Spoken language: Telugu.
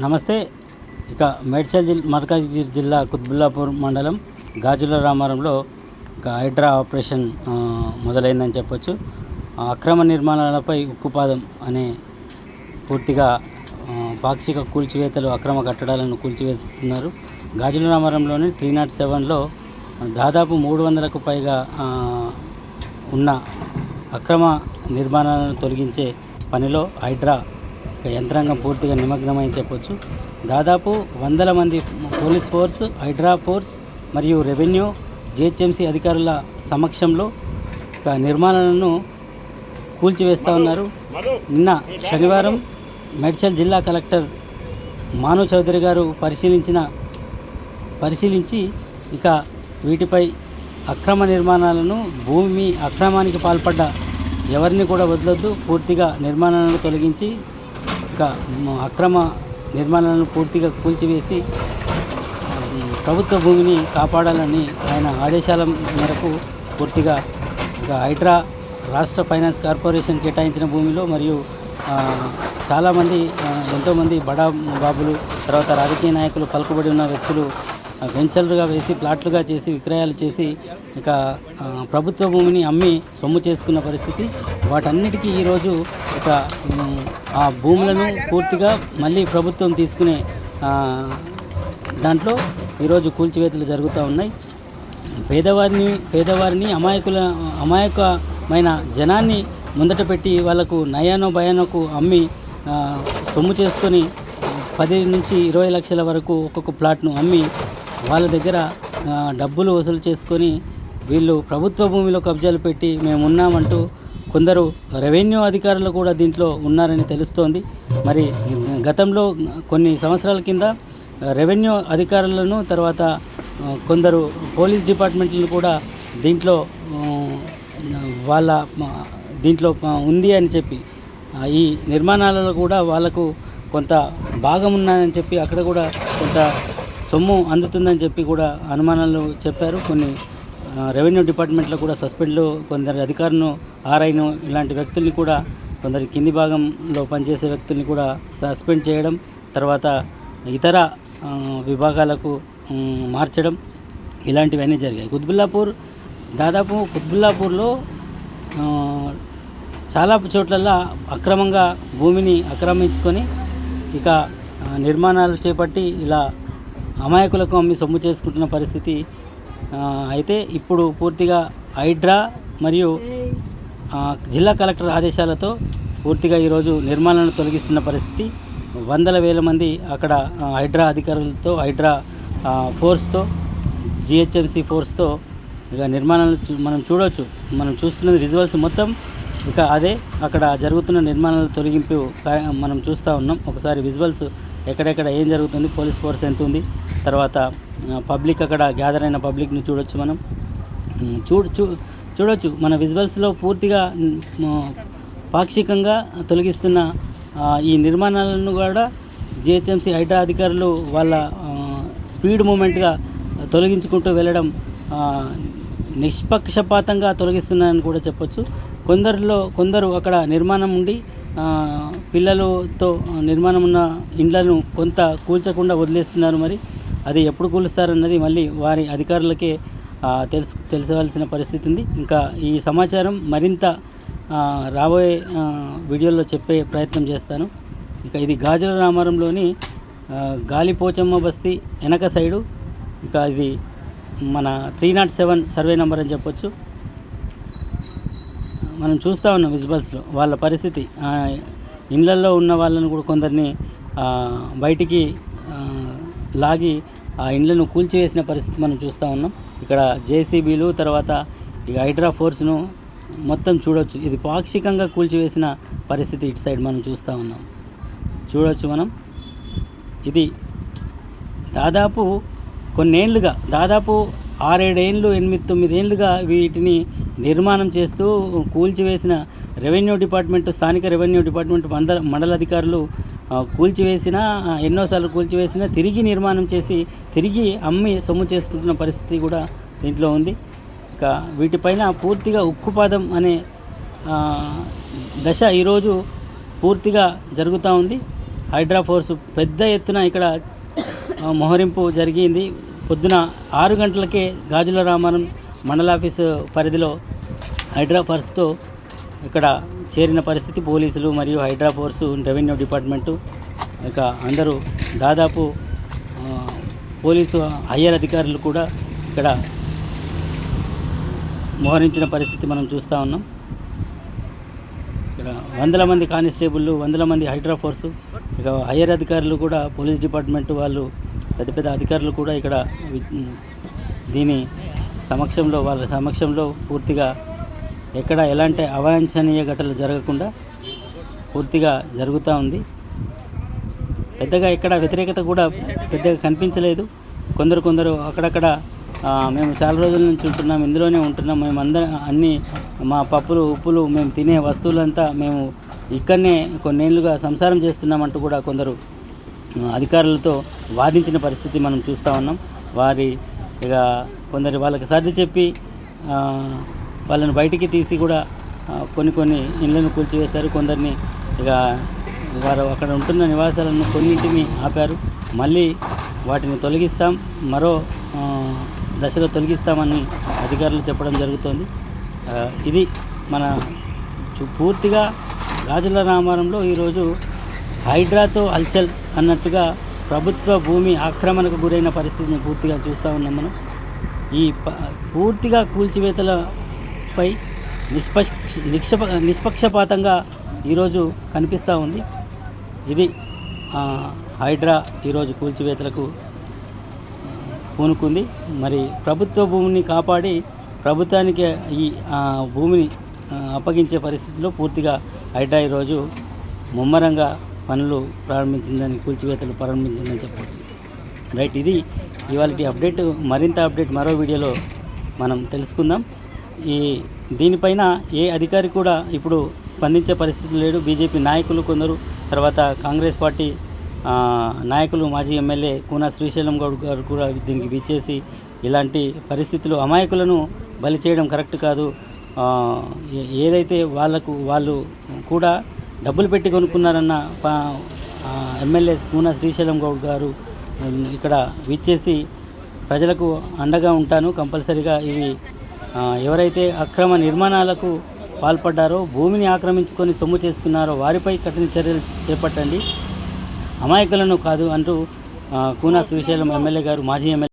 నమస్తే. ఇక మేడ్చల్ జిల్ మల్కాజ్గిరి జిల్లా కుత్బుల్లాపూర్ మండలం గాజుల రామారంలో ఇక హైడ్రా ఆపరేషన్ మొదలైందని చెప్పొచ్చు. అక్రమ నిర్మాణాలపై ఉక్కుపాదం అనే పూర్తిగా పాక్షిక కూల్చివేతలు అక్రమ కట్టడాలను కూల్చివేస్తున్నారు. గాజుల రామారంలోని త్రీ నాట్ సెవెన్లో దాదాపు మూడు వందలకు పైగా ఉన్న అక్రమ నిర్మాణాలను తొలగించే పనిలో హైడ్రా యంత్రాంగం పూర్తిగా నిమగ్నమని చెప్పొచ్చు. దాదాపు వందల మంది పోలీస్ ఫోర్స్ హైడ్రా ఫోర్స్ మరియు రెవెన్యూ జిహెచ్ఎంసీ అధికారుల సమక్షంలో ఇక నిర్మాణాలను కూల్చివేస్తూ ఉన్నారు. నిన్న శనివారం మేడ్చల్ జిల్లా కలెక్టర్ మాను చౌదరి గారు పరిశీలించిన పరిశీలించి ఇక వీటిపై అక్రమ నిర్మాణాలను భూమి అక్రమానికి పాల్పడ్డ ఎవరిని కూడా వదలొద్దు. పూర్తిగా నిర్మాణాలను తొలగించి యొక్క అక్రమ నిర్మాణాలను పూర్తిగా కూల్చివేసి ప్రభుత్వ భూమిని కాపాడాలని ఆయన ఆదేశాల మేరకు పూర్తిగా హైడ్రా రాష్ట్ర ఫైనాన్స్ కార్పొరేషన్ కేటాయించిన భూమిలో మరియు చాలామంది ఎంతోమంది బడా బాబులు తర్వాత రాజకీయ నాయకులు పలుకుబడి ఉన్న వ్యక్తులు వెంచర్లుగా వేసి ప్లాట్లుగా చేసి విక్రయాలు చేసి ఇక ప్రభుత్వ భూమిని అమ్మి సొమ్ము చేసుకున్న పరిస్థితి వాటన్నిటికీ ఈరోజు ఒక ఆ భూములను పూర్తిగా మళ్ళీ ప్రభుత్వం తీసుకునే దాంట్లో ఈరోజు కూల్చివేతలు జరుగుతూ ఉన్నాయి. పేదవారిని పేదవారిని అమాయకుల అమాయకమైన జనాన్ని ముందట పెట్టి వాళ్ళకు నయానో భయానోకు అమ్మి సొమ్ము చేసుకొని పది నుంచి ఇరవై లక్షల వరకు ఒక్కొక్క ప్లాట్ను అమ్మి వాళ్ళ దగ్గర డబ్బులు వసూలు చేసుకొని వీళ్ళు ప్రభుత్వ భూమిలో కబ్జాలు పెట్టి మేము ఉన్నామంటూ కొందరు రెవెన్యూ అధికారులు కూడా దీంట్లో ఉన్నారని తెలుస్తోంది. మరి గతంలో కొన్ని సంవత్సరాల కింద రెవెన్యూ అధికారులను తర్వాత కొందరు పోలీస్ డిపార్ట్మెంట్లను కూడా దీంట్లో వాళ్ళ దీంట్లో ఉంది అని చెప్పి ఈ నిర్మాణాలలో కూడా వాళ్ళకు కొంత భాగం ఉన్నదని చెప్పి అక్కడ కూడా కొంత సొమ్ము అందుతుందని చెప్పి కూడా అనుమానాలు చెప్పారు. కొన్ని రెవెన్యూ డిపార్ట్మెంట్లో కూడా సస్పెండ్లు కొందరు అధికారులను ఆర్ఐను ఇలాంటి వ్యక్తుల్ని కూడా కొందరు కింది భాగంలో పనిచేసే వ్యక్తుల్ని కూడా సస్పెండ్ చేయడం తర్వాత ఇతర విభాగాలకు మార్చడం ఇలాంటివన్నీ జరిగాయి. కుత్బుల్లాపూర్ దాదాపు కుత్బుల్లాపూర్లో చాలా చోట్లల్లో అక్రమంగా భూమిని ఆక్రమించుకొని ఇక నిర్మాణాలు చేపట్టి ఇలా అమాయకులకు అమ్మి సొమ్ము చేసుకుంటున్న పరిస్థితి అయితే ఇప్పుడు పూర్తిగా హైడ్రా మరియు జిల్లా కలెక్టర్ ఆదేశాలతో పూర్తిగా ఈరోజు నిర్మాణాలను తొలగిస్తున్న పరిస్థితి. వందల వేల మంది అక్కడ హైడ్రా అధికారులతో హైడ్రా ఫోర్స్తో జిహెచ్ఎంసీ ఫోర్స్తో ఇక నిర్మాణాలు మనం చూడవచ్చు మనం చూస్తున్న విజువల్స్ మొత్తం. ఇక అదే అక్కడ జరుగుతున్న నిర్మాణాల తొలగింపు మనం చూస్తూ ఉన్నాం. ఒకసారి విజువల్స్ ఎక్కడెక్కడ ఏం జరుగుతుంది పోలీస్ ఫోర్స్ ఎంత ఉంది తర్వాత పబ్లిక్ అక్కడ గ్యాదర్ అయిన పబ్లిక్ని చూడొచ్చు మనం. చూడు చూడ చూ చూడొచ్చు. మన విజువల్స్లో పూర్తిగా పాక్షికంగా తొలగిస్తున్న ఈ నిర్మాణాలను కూడా జిహెచ్ఎంసీ హైడ్రా అధికారులు వాళ్ళ స్పీడ్ మూమెంట్గా తొలగించుకుంటూ వెళ్ళడం నిష్పక్షపాతంగా తొలగిస్తున్నారని కూడా చెప్పొచ్చు. కొందరిలో కొందరు అక్కడ నిర్మాణం ఉండి పిల్లలతో నిర్మాణం ఉన్న ఇండ్లను కొంత కూల్చకుండా వదిలేస్తున్నారు మరి. అది ఎప్పుడు కూలుస్తారన్నది మళ్ళీ వారి అధికారులకే తెలుసు తెలుసవలసిన పరిస్థితి ఉంది. ఇంకా ఈ సమాచారం మరింత రాబోయే వీడియోలో చెప్పే ప్రయత్నం చేస్తాను. ఇక ఇది గాజుల రామారంలోని గాలిపోచమ్మ బస్తీ వెనక సైడు. ఇక ఇది మన three naught seven survey number అని చెప్పొచ్చు. మనం చూస్తూ ఉన్నాం విజువల్స్లో వాళ్ళ పరిస్థితి. ఇళ్ళల్లో ఉన్న వాళ్ళని కూడా కొందరిని బయటికి లాగి ఆ ఇండ్లను కూల్చివేసిన పరిస్థితి మనం చూస్తూ ఉన్నాం. ఇక్కడ జేసీబీలు తర్వాత ఈ హైడ్రా ఫోర్స్ను మొత్తం చూడొచ్చు. ఇది పాక్షికంగా కూల్చివేసిన పరిస్థితి ఇటు సైడ్ మనం చూస్తూ ఉన్నాం. చూడొచ్చు మనం. ఇది దాదాపు కొన్నేళ్ళుగా దాదాపు ఆరేడేళ్ళు ఎనిమిది తొమ్మిదేళ్ళుగా వీటిని నిర్మాణం చేస్తూ కూల్చివేసిన రెవెన్యూ డిపార్ట్మెంట్ స్థానిక రెవెన్యూ డిపార్ట్మెంట్ మండల మండల అధికారులు కూల్చివేసిన ఎన్నోసార్లు కూల్చివేసిన తిరిగి నిర్మాణం చేసి తిరిగి అమ్మి సొమ్ము చేసుకుంటున్న పరిస్థితి కూడా దీంట్లో ఉంది. ఇక వీటిపైన పూర్తిగా ఉక్కుపాదం అనే దశ ఈరోజు పూర్తిగా జరుగుతూ ఉంది. హైడ్రా ఫోర్స్ పెద్ద ఎత్తున ఇక్కడ మోహరింపు జరిగింది. పొద్దున ఆరు గంటలకే గాజుల రామారం మండలాఫీసు పరిధిలో హైడ్రా ఫోర్స్తో ఇక్కడ చేరిన పరిస్థితి. పోలీసులు మరియు హైడ్రా ఫోర్సు రెవెన్యూ డిపార్ట్మెంటు ఇక అందరూ దాదాపు పోలీసు హయ్యర్ అధికారులు కూడా ఇక్కడ మోహరించిన పరిస్థితి మనం చూస్తూ ఉన్నాం. ఇక్కడ వందల మంది కానిస్టేబుళ్ళు వందల మంది హైడ్రా ఫోర్సు ఇక హయ్యర్ అధికారులు కూడా పోలీస్ డిపార్ట్మెంట్ వాళ్ళు పెద్ద పెద్ద అధికారులు కూడా ఇక్కడ దీని సమక్షంలో వాళ్ళ సమక్షంలో పూర్తిగా ఎక్కడ ఎలాంటి అవాంఛనీయ ఘటనలు జరగకుండా పూర్తిగా జరుగుతూ ఉంది. పెద్దగా ఇక్కడ వ్యతిరేకత కూడా పెద్దగా కనిపించలేదు. కొందరు కొందరు అక్కడక్కడ మేము చాలా రోజుల నుంచి ఉంటున్నాం ఇందులోనే ఉంటున్నాం మేము అందరం అన్ని మా పప్పులు ఉప్పులు మేము తినే వస్తువులంతా మేము ఇక్కడనే కొన్నేళ్ళుగా సంసారం చేస్తున్నామంటూ కూడా కొందరు అధికారులతో వాదించిన పరిస్థితి మనం చూస్తూ ఉన్నాం. వారి ఇక కొందరు వాళ్ళకి సర్ది చెప్పి వాళ్ళని బయటికి తీసి కూడా కొన్ని కొన్ని ఇళ్ళను కూల్చివేశారు. కొందరిని ఇక వారు అక్కడ ఉంటున్న నివాసాలను కొన్నింటిని ఆపారు. మళ్ళీ వాటిని తొలగిస్తాం. మరో దశలో తొలగిస్తామని అధికారులు చెప్పడం జరుగుతోంది. ఇది మన పూర్తిగా రాజుల రామారంలో ఈరోజు హైడ్రాతో హల్చల్ అన్నట్టుగా ప్రభుత్వ భూమి ఆక్రమణకు గురైన పరిస్థితిని పూర్తిగా చూస్తూ ఉన్నాం మనం. ఈ ప- పూర్తిగా కూల్చివేతలపై నిష్పక్ష నిక్షప నిష్పక్షపాతంగా ఈరోజు కనిపిస్తూ ఉంది. ఇది హైడ్రా ఈరోజు కూల్చివేతలకు పూనుకుంది. మరి ప్రభుత్వ భూమిని కాపాడి ప్రభుత్వానికి ఈ భూమిని అప్పగించే పరిస్థితిలో పూర్తిగా హైడ్రా ఈరోజు ముమ్మరంగా పనులు ప్రారంభించిందని కూల్చివేతలు ప్రారంభించిందని చెప్పవచ్చు రైట్ ఇది ఇవాళ అప్డేట్ మరింత అప్డేట్ మరో వీడియోలో మనం తెలుసుకుందాం. ఈ దీనిపైన ఏ అధికారి కూడా ఇప్పుడు స్పందించే పరిస్థితి లేడు బీజేపీ నాయకులు కొందరు తర్వాత కాంగ్రెస్ పార్టీ నాయకులు మాజీ ఎమ్మెల్యే కూన శ్రీశైలం గౌడ్ గారు కూడా దీనికి విచ్చేసి ఇలాంటి పరిస్థితులు అమాయకులను బలి చేయడం కరెక్ట్ కాదు. ఏదైతే వాళ్ళకు వాళ్ళు కూడా డబ్బులు పెట్టి కొనుక్కున్నారన్న ఎమ్మెల్యే కూన శ్రీశైలం గౌడ్ గారు ఇక్కడ విచ్చేసి ప్రజలకు అండగా ఉంటాను. కంపల్సరిగా ఇవి ఎవరైతే అక్రమ నిర్మాణాలకు పాల్పడ్డారో భూమిని ఆక్రమించుకొని సొమ్ము చేసుకున్నారో వారిపై కఠిన చర్యలు చేపట్టండి. అమాయకులను కాదు అంటూ కూనా శ్రీశైలం ఎమ్మెల్యే గారు మాజీ ఎమ్మెల్యే